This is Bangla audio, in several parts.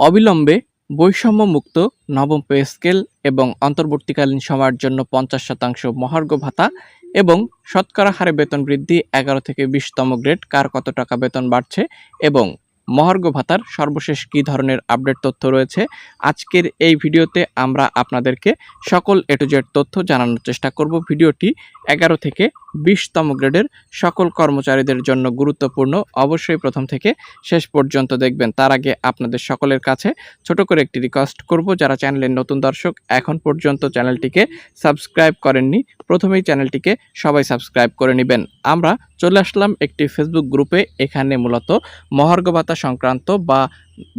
অবিলম্বে বৈষম্যমুক্ত নবম পে স্কেল এবং অন্তর্বর্তীকালীন সময়ের জন্য পঞ্চাশ শতাংশ মহার্ঘ ভাতা এবং শতকরা হারে বেতন বৃদ্ধি এগারো থেকে বিশতম গ্রেড, কার কত টাকা বেতন বাড়ছে এবং মহার্ঘ ভাতার সর্বশেষ কী ধরনের আপডেট তথ্য রয়েছে, আজকের এই ভিডিওতে আমরা আপনাদেরকে সকল এ টু জেড তথ্য জানানোর চেষ্টা করব। ভিডিওটি এগারো থেকে বিশতম গ্রেডের সকল কর্মচারীদের জন্য গুরুত্বপূর্ণ। অবশ্যই প্রথম থেকে শেষ পর্যন্ত দেখবেন। তার আগে আপনাদের সকলের কাছে ছোট করে একটি রিকোয়েস্ট করব, যারা চ্যানেলের নতুন দর্শক, এখন পর্যন্ত চ্যানেলটিকে সাবস্ক্রাইব করেননি, প্রথমেই চ্যানেলটিকে সবাই সাবস্ক্রাইব করে নেবেন। আমরা চলে আসলাম একটি ফেসবুক গ্রুপে এখানে মূলত মহার্ঘ ভাতা সংক্রান্ত বা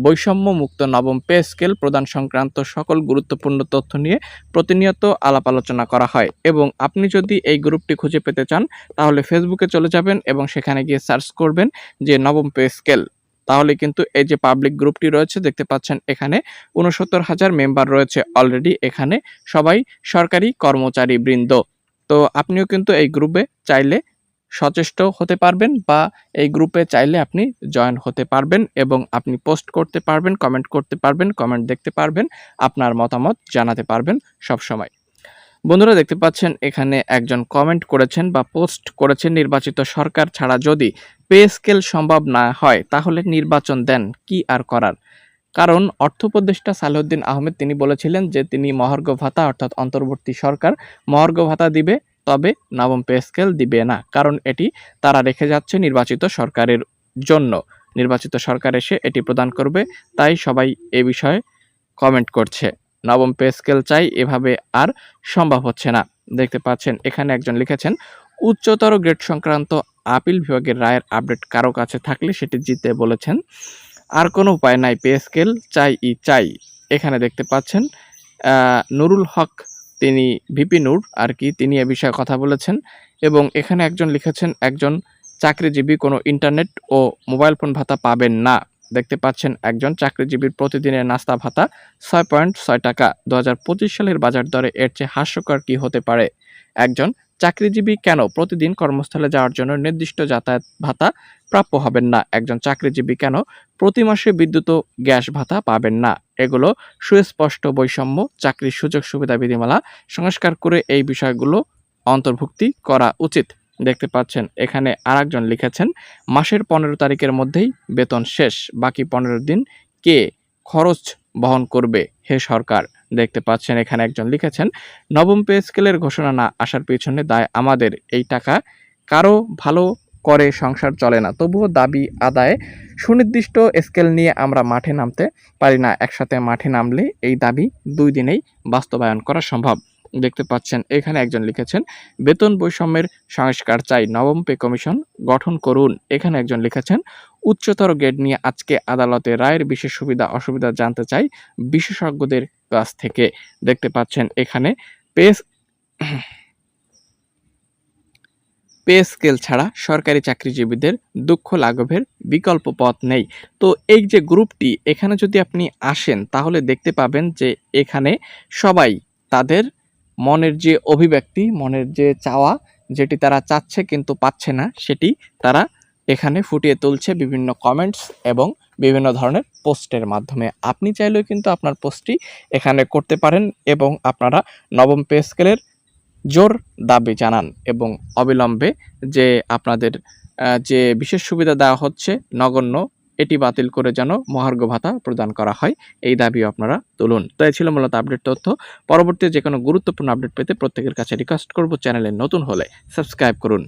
বৈষম্য মুক্ত নবম পে স্কেল প্রদান সংক্রান্ত সকল গুরুত্বপূর্ণ তথ্য নিয়ে প্রতিনিয়ত আলাপ আলোচনা করা হয়। এবং আপনি যদি এই গ্রুপটি খুঁজে পেতে চান, তাহলে ফেসবুকে চলে যাবেন এবং সেখানে গিয়ে সার্চ করবেন যে নবম পে স্কেল। তাহলে কিন্তু এই যে পাবলিক গ্রুপটি রয়েছে, দেখতে পাচ্ছেন এখানে উনসত্তর হাজার মেম্বার রয়েছে অলরেডি এখানে সবাই সরকারি কর্মচারী বৃন্দ তো আপনিও কিন্তু এই গ্রুপে চাইলে সচেষ্ট হতে পারবেন বা এই গ্রুপে চাইলে আপনি জয়েন হতে পারবেন এবং আপনি পোস্ট করতে পারবেন কমেন্ট করতে পারবেন কমেন্ট দেখতে পারবেন, আপনার মতামত জানাতে পারবেন সব সময় বন্ধুরা, দেখতে পাচ্ছেন এখানে একজন কমেন্ট করেছেন বা পোস্ট করেছেন, নির্বাচিত সরকার ছাড়া যদি পে স্কেল সম্ভব না হয়, তাহলে নির্বাচন দেন, কি আর করার? কারণ অর্থ উপদেষ্টা সালেউদ্দিন আহমেদ তিনি বলেছিলেন যে তিনি মহার্ঘ ভাতা অর্থাৎ অন্তর্বর্তী সরকার মহার্ঘ ভাতা দিবে তবে নবম পে স্কেল দিবে না, কারণ এটি তারা রেখে যাচ্ছে নির্বাচিত সরকারের জন্য। নির্বাচিত সরকার এসে এটি প্রদান করবে, তাই সবাই এ বিষয়ে কমেন্ট করছে। নবম পে স্কেল চাই এভাবে আর সম্ভব হচ্ছে না। দেখতে পাচ্ছেন, এখানে একজন লিখেছেন, উচ্চতর গ্রেড সংক্রান্ত আপিল বিভাগের রায়ের আপডেট কারও কাছে থাকলে সেটি জিতে বলেছেন। আর কোনো উপায় নাই, পে স্কেল চাই ই চাই। এখানে দেখতে পাচ্ছেন নুরুল হক তিনি ভিপি নূর আর কি, তিনি এ বিষয়ে কথা বলেছেন এবং এখানে একজন লিখেছেন, একজন চাকরিজীবী কোনো ইন্টারনেট ও মোবাইল ফোন ভাতা পাবেন না। দেখতে পাচ্ছেন, একজন চাকরিজীবীর প্রতিদিনের নাস্তা ভাতা ছয় পয়েন্ট ছয় টাকা। দু হাজার পঁচিশ সালের বাজার দরে এর চেয়ে হাস্যকর কি হতে পারে? একজন চাকরিজীবী কেন প্রতিদিন কর্মস্থলে যাওয়ার জন্য নির্দিষ্ট যাতায়াত ভাতা প্রাপ্য হবেন না? একজন চাকরিজীবী কেন প্রতি মাসে বিদ্যুৎ ও গ্যাস ভাতা পাবেন না? এগুলো সুস্পষ্ট বৈষম্য, চাকরির সুযোগ সুবিধা বিধিমালা সংস্কার করে এই বিষয়গুলো অন্তর্ভুক্তি করা উচিত। দেখতে পাচ্ছেন, এখানে আরেকজন লিখেছেন, মাসের পনেরো তারিখের মধ্যেই বেতন শেষ, বাকি পনেরো দিন কে খরচ বহন করবে? হে সরকার। দেখতে পাচ্ছেন, এখানে একজন লিখেছেন, নবম পে স্কেলের ঘোষণা না আসার পিছনে দায় আমাদের, এই টাকা কারও ভালো করে সংসার চলে না। তবুও দাবি আদায়ে সুনির্দিষ্ট স্কেল নিয়ে আমরা মাঠে নামতে পারি না। একসাথে মাঠে নামলে এই দাবি দুই দিনেই বাস্তবায়ন করা সম্ভব। দেখতে পাচ্ছেন, এখানে একজন লিখেছেন, বেতন বৈষম্যের সংস্কার চাই, নবম পে কমিশন গঠন করুন। এখানে একজন লিখেছেন, উচ্চতর গ্রেড নিয়ে আজকে আদালতে রায়ের বিশেষ সুবিধা, অসুবিধা জানতে চাই বিশেষজ্ঞদের কাছ থেকে। দেখতে পাচ্ছেন, এখানে পেস পে স্কেল ছাড়া সরকারি চাকরিজীবীদের দুঃখ লাঘবের বিকল্প পথ নেই। তো এই যে গ্রুপটি, এখানে যদি আপনি আসেন, তাহলে দেখতে পাবেন যে এখানে সবাই তাদের মনের যে অভিব্যক্তি, মনের যে চাওয়া যেটি তারা চাচ্ছে কিন্তু পাচ্ছে না, সেটি তারা এখানে ফুটিয়ে তুলছে বিভিন্ন কমেন্টস এবং বিভিন্ন ধরনের পোস্টের মাধ্যমে। আপনি চাইলেও কিন্তু আপনার পোস্টটি এখানে করতে পারেন এবং আপনারা নবম পে স্কেলের জোর দাবি জানান এবং অবিলম্বে যে আপনাদের যে বিশেষ সুবিধা দেওয়া হচ্ছে নগণ্য এটি বাতিল করে যেন মহার্ঘ ভাতা প্রদান করা হয়। এই দাবিও আপনারা তুলুন। তো এই ছিল মূলত আপডেট তথ্য। পরবর্তী যে কোনো গুরুত্বপূর্ণ আপডেট পেতে প্রত্যেকের কাছে রিকোয়েস্ট করব। চ্যানেলে নতুন হলে সাবস্ক্রাইব করুন।